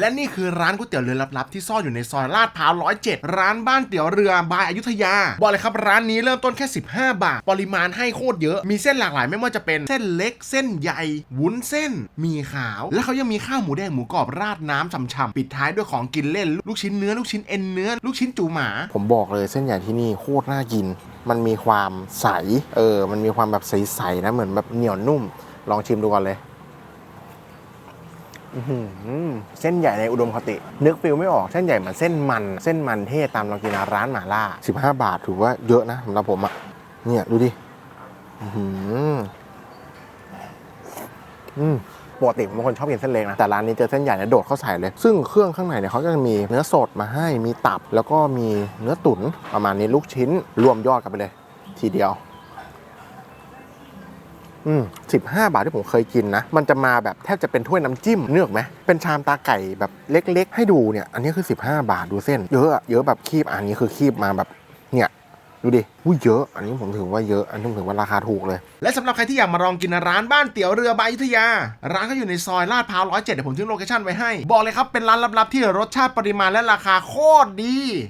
และนี่คือร้านก๋วยเตี๋ยวเรือลับๆที่ซ่อนอยู่ในซอยลาดพร้าวร้อยเจ็ดร้านบ้านเตี๋ยวเรือบายอยุธยา บอกเลยครับร้านนี้เริ่มต้นแค่ 15 บาท ปริมาณให้โคตรเยอะ มีเส้นหลากหลายไม่ว่าจะเป็นเส้นเล็ก เส้นใหญ่ วุ้นเส้น มีขาว และเขายังมีข้าวหมูแดงหมูกรอบราดน้ำฉ่ำๆปิดท้ายด้วยของกินเล่น ลูกชิ้นเนื้อ ลูกชิ้นเอ็นเนื้อ ลูกชิ้นจูหมา ผมบอกเลยเส้นใหญ่ที่นี่โคตรน่ากิน มันมีความใส เออ มันมีความแบบใสๆนะ เหมือนแบบเหนียวนุ่ม ลองชิมดูก่อนเลย เส้นใหญ่ในอุดมคติ นึกฟิลไม่ออกเส้นใหญ่เหมือนเส้นมัน เส้นมันเทศตามเรากินร้านหม่าล่า 15 บาทถือว่าเยอะนะสำหรับผมอะเนี่ย ดูดิอื้อหืออืมปกติผมเป็นคนชอบกินเส้นเล็กนะ แต่ร้านนี้เจอเส้นใหญ่เนี่ยโดดเข้าใส่เลย ซึ่งเครื่องข้างในเนี่ยเขาก็จะมีเนื้อสดมาให้มีตับ แล้วก็มีเนื้อตุ๋นประมาณนี้ลูกชิ้นรวมยอดกันไปเลย ทีเดียว อืมสิบห้าบาทที่ผมเคยกินนะ มันจะมาแบบแทบจะเป็นถ้วยน้ำจิ้มเนื้อไหมเป็นชามตาไก่แบบเล็ก ๆ ให้ดูเนี่ย อันนี้คือ 15 บาทดูเส้น เยอะอะเยอะแบบคีบอันนี้คือคีบมาแบบเนี่ยดูดิอุ้ยเยอะ อันนี้ผมถือว่าเยอะ อันนี้ผมถือว่าราคาถูกเลย และสำหรับใครที่อยากมาลองกินร้านบ้านเตี๋ยวเรือบายอยุธยา ร้านก็อยู่ในซอยลาดพร้าวร้อยเจ็ดเดี๋ยวผมทิ้งโลเคชั่นไว้ให้ บอกเลยครับ เป็นร้านลับๆที่รสชาติปริมาณและราคาโคตรดี